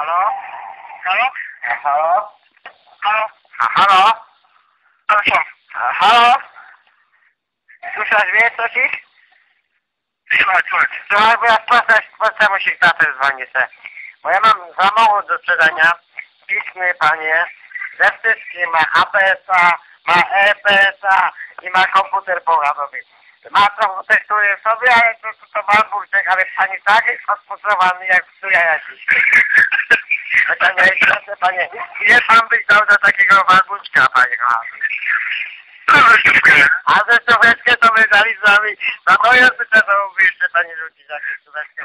Halo? Halo? Halo? Halo? Halo? Halo się. Halo? Słyszałeś mnie coś ich? Słychać, słychać. No, Słuchaj, bo ja sprawdzę, sprawdzę się tatę dzwonię se. Bo ja mam za mało do sprzedania. Piszmy, panie. Ze wszystkim ma APS-a, ma EPS-a i ma komputer poradowy. Ma trochę tekstury sobie, ale to, to, to ma burczek, ale pani tak jest odpuszczowany jak w jakiś. Ja jeszcze, panie, ile pan byś dał do takiego walbuczka, panie kochany? Proszę. A ze stóweczkę to my dali z nami. Na moje życzę to mówi jeszcze pani rzucić jakąś stóweczkę.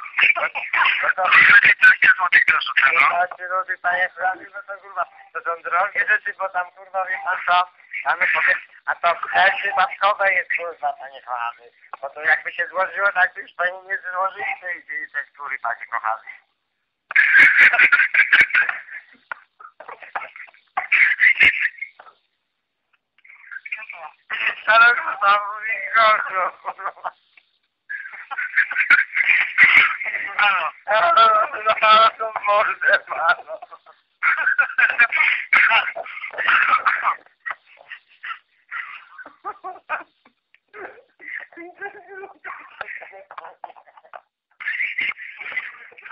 No to... 15 złotych do rzucę, no. Znaczy, ludzie, panie no to kurwa, to są drogie rzeczy, bo tam kurwa wie pan co, tam jest a to każdy matkowe jest kurwa, panie kochany. Bo to jakby się złożyło, tak już pani nie złożyli tej, tej tekstury, panie kochany. Ale kurwa, mówi gorszą, kurwa. Halo. To mordę, panu.